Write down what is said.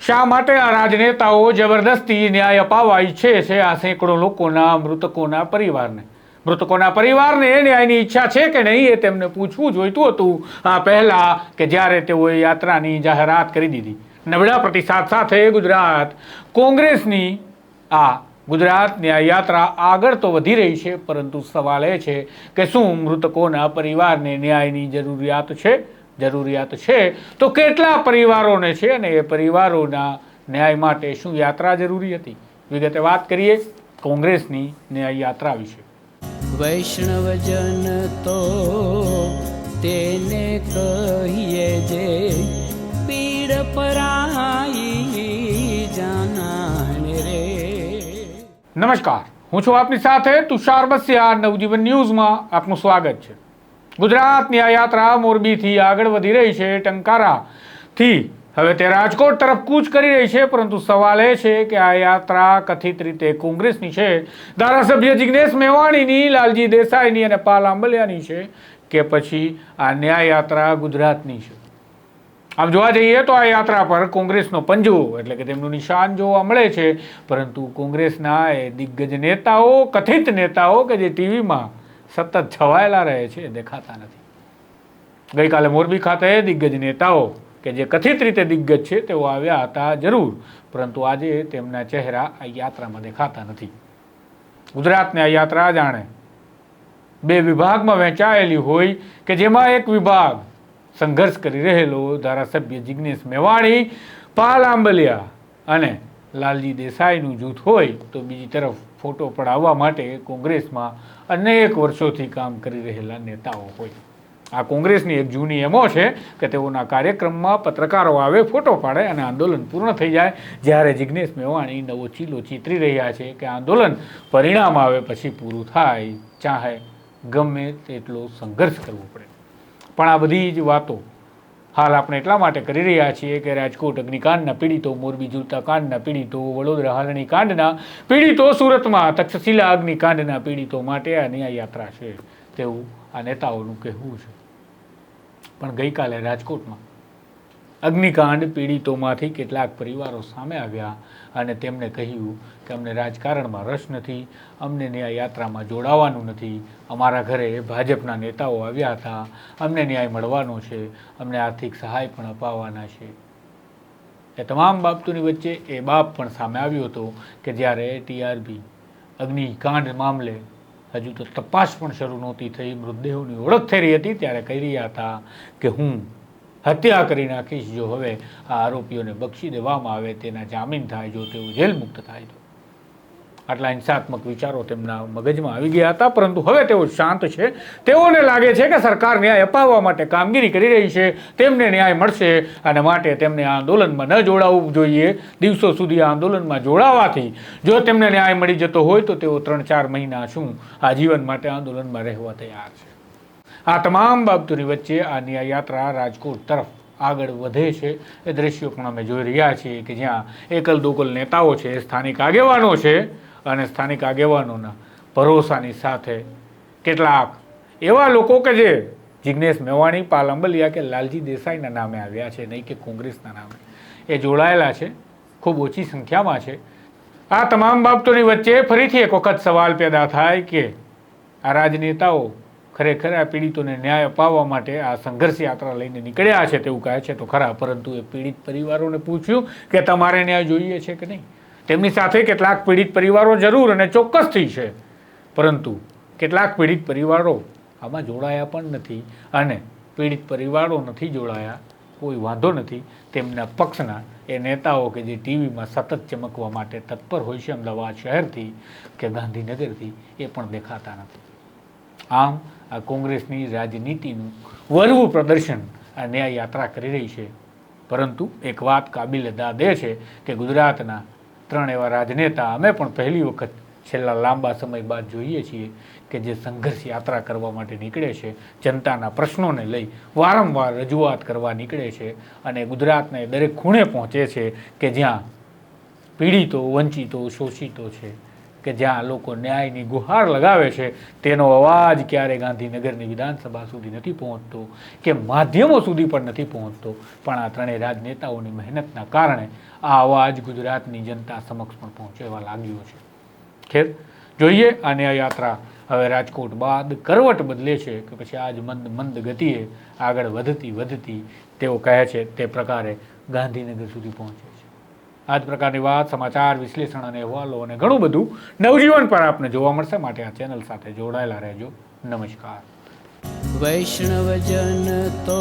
શા માટે આ રાજનેતાઓ જબરદસ્તી ન્યાય અપાવવા ઈચ્છે છે આ સેંકડો લોકોના, મૃતકોના પરિવારને? મૃતકોના પરિવારને ન્યાયની ઈચ્છા છે કે નહીં એ તેમને પૂછવું જોઈતું હતું. આ પહેલા કે જ્યારે તેઓએ યાત્રાની જાહેરાત કરી દીધી. નબળા પ્રતિસાદ સાથે ગુજરાત કોંગ્રેસની આ ગુજરાત ન્યાય યાત્રા આગળ તો વધી રહી છે, પરંતુ સવાલ એ છે કે શું મૃતકોના પરિવારને ન્યાયની જરૂરિયાત છે? જરૂરિયાત છે. તો કેટલા પરિવારોને છે અને એ પરિવારોના ન્યાય માટે શું યાત્રા જરૂરી હતી? વિગતે વાત કરીએ કોંગ્રેસની ન્યાય યાત્રા વિશે. વૈષ્ણવજન તો તેને કહીએ જે પીડ પરાઈ જાનાને રે. નમસ્કાર. હું છું આપની સાથે તુષાર બસિયા. નવજીવન ન્યૂઝમાં આપનું સ્વાગત છે. ગુજરાત આ યાત્રા મોરબીથી આગળ વધી રહી છે ટંકારાથી. હવે તે રાજકોટ તરફ કૂચ કરી રહી છે, પરંતુ સવાલ એ છે કે આ યાત્રા કથિત રીતે કોંગ્રેસની છે. ધારાસભ્ય જિગ્નેશ મેવાણીની, લાલજી દેસાઈની અને પાલ આંબલિયાની છે કે પછી આ ન્યાય યાત્રા ગુજરાતની છે. આમ જોવા જઈએ તો આ યાત્રા પર કોંગ્રેસનો પંજો, એટલે કે તેમનું નિશાન જોવા મળે છે. પરંતુ કોંગ્રેસના એ દિગ્ગજ નેતાઓ, કથિત નેતાઓ કે જે ટીવીમાં સતત છવાયેલા રહે છે, એ દેખાતા નથી. ગઈકાલે મોરબી ખાતે દિગ્ગજ નેતાઓ કે જે કથિત રીતે દિગ્ગજ છે, તેઓ આવ્યા હતા જરૂર, પરંતુ આજે તેમના ચહેરા આ યાત્રામાં દેખાતા નથી. ગુજરાતને આ યાત્રા જાણે. બે વિભાગમાં વહેંચાયેલી હોય કે જેમાં એક વિભાગ સંઘર્ષ કરી રહેલો ધારાસભ્ય જિગ્નેશ મેવાણી, પાલ આંબલિયા અને લાલજી દેસાઈનું જૂથ હોય તો બીજી તરફ ફોટો પડાવવા માટે કોંગ્રેસમાં અનેક વર્ષોથી કામ કરી રહેલા નેતાઓ હોય. આ કોંગ્રેસની એક જૂની એમો છે કે તેઓના કાર્યક્રમમાં પત્રકારો આવે, ફોટો પાડે અને આંદોલન પૂર્ણ થઈ જાય. જ્યારે જિગ્નેશ મેવાણી નવો ચીલો ચીતરી રહ્યા છે કે આંદોલન પરિણામ આવે પછી પૂરું થાય, ચાહે ગમે તેટલો સંઘર્ષ કરવો પડે. પણ આ બધી જ વાતો હાલ આપણે એટલા માટે કરી રહ્યા છીએ કે રાજકોટ અગ્નિકાંડના પીડિતો, મોરબી જૂતા કાંડના પીડિતો, વડોદરા હાલણી કાંડના પીડિતો, સુરતમાં તક્ષશિલા અગ્નિકાંડના પીડિતો માટે આ ન્યાય યાત્રા છે તેવું આ નેતાઓનું કહેવું છે. પણ ગઈકાલે રાજકોટમાં અગ્નિકાંડ પીડિતોમાંથી કેટલાક પરિવારો સામે આવ્યા અને તેમણે કહ્યું કે અમને રાજકારણમાં રસ નથી, અમને ન્યાય યાત્રામાં જોડાવાનું નથી, અમારા ઘરે ભાજપના નેતાઓ આવ્યા હતા, અમને ન્યાય મળવાનો છે, અમને આર્થિક સહાય પણ અપાવવાના છે. એ તમામ બાબતોની વચ્ચે એ બાપ પણ સામે આવ્યો હતો કે જ્યારે ટીઆરબી અગ્નિકાંડ મામલે હજુ તો તપાસ પણ શરૂ નહોતી થઈ, મૃતદેહોની ઓળખ થઈ રહી હતી ત્યારે કહી રહ્યા હતા કે હું હત્યા કરી નાખીશ જો હવે આ આરોપીઓને બક્ષી દેવામાં આવે, તેના જામીન થાય, જો તેઓ જેલ મુક્ત થાય તો. આટલા હિંસાત્મક વિચારો તેમના મગજમાં આવી ગયા હતા, પરંતુ હવે તેઓ શાંત છે. તેઓને લાગે છે કે સરકાર ન્યાય અપાવવા માટે કામગીરી કરી રહી છે, તેમને ન્યાય મળશે અને માટે તેમને આ આંદોલનમાં ન જોડાવવું જોઈએ. દિવસો સુધી આ આંદોલનમાં જોડાવાથી જો તેમને ન્યાય મળી જતો હોય તો તેઓ ત્રણ ચાર મહિના શું આજીવન માટે આંદોલનમાં રહેવા તૈયાર છે. આ તમામ બાબતોની વચ્ચે આ ન્યાયયાત્રા રાજકોટ તરફ આગળ વધે છે. એ દ્રશ્યો પણ અમે જોઈ રહ્યા છીએ કે જ્યાં એકલ દોકલ નેતાઓ છે, સ્થાનિક આગેવાનો છે અને સ્થાનિક આગેવાનોના ભરોસાની સાથે કેટલાક એવા લોકો કે જે જિજ્ઞેશ મેવાણી પાલ અંબલિયા કે લાલજી દેસાઈના નામે આવ્યા છે નહીં કે કોંગ્રેસના નામે. એ જોડાયેલા છે, ખૂબ ઓછી સંખ્યામાં છે. આ તમામ બાબતોની વચ્ચે ફરીથી એક વખત સવાલ પેદા થાય કે આ રાજનેતાઓ ખરેખર આ પીડિતોને ન્યાય અપાવવા માટે આ સંઘર્ષ યાત્રા લઈને નીકળ્યા છે તેવું કહે છે. તો ખરા, પરંતુ એ પીડિત પરિવારોને પૂછ્યું કે તમારે ન્યાય જોઈએ છે કે નહીં? તેમની સાથે કેટલાક પીડિત પરિવારો જરૂર અને ચોક્કસથી છે. પરંતુ કેટલાક પીડિત પરિવારો આમાં જોડાયા પણ નથી અને પીડિત પરિવારો નથી જોડાયા, કોઈ વાંધો નથી. તેમના પક્ષના એ નેતાઓ કે જે ટીવીમાં સતત ચમકવા માટે તત્પર હોય છે, અમદાવાદ શહેરથી કે ગાંધીનગરથી, એ પણ દેખાતા નથી. આમ આ કોંગ્રેસની રાજનીતિનું વરવું પ્રદર્શન આ ન્યાય યાત્રા કરી રહી છે. પરંતુ એક વાત કાબિલ દાદે છે કે ગુજરાતના ત્રણ એવા રાજનેતા અમે પણ પહેલી વખત છેલ્લા લાંબા સમય બાદ જોઈએ છીએ કે જે સંઘર્ષ યાત્રા કરવા માટે નીકળે છે, જનતાના પ્રશ્નોને લઈ વારંવાર રજૂઆત કરવા નીકળે છે અને ગુજરાતને દરેક ખૂણે પહોંચે છે કે જ્યાં પીડિતો, વંચિતો, શોષિતો છે. કે જ્યાં લોકો ન્યાયની ગુહાર લગાવે છે, તેનો અવાજ ક્યારે ગાંધીનગરની વિધાનસભા સુધી નથી પહોંચતો, કે માધ્યમો સુધી પણ નથી પહોંચતો. પણ આ ત્રણેય રાજનેતાઓની મહેનતના કારણે આ અવાજ ગુજરાતની જનતા સમક્ષ પણ પહોંચવા લાગ્યો છે. ખેર, જોઈએ આ યાત્રા હવે રાજકોટ બાદ કરવટ બદલે છે કે પછી આજ મંદ મંદ ગતિએ આગળ વધતી વધતી તેઓ કહે છે તે પ્રકારે ગાંધીનગર સુધી પહોંચે. આ જ પ્રકારની વાત, સમાચાર, વિશ્લેષણ અને અહેવાલો અને ઘણું બધું નવજીવન પર આપને જોવા મળશે. માટે આ ચેનલ સાથે જોડાયેલા રહેજો. નમસ્કાર. વૈષ્ણવજન તો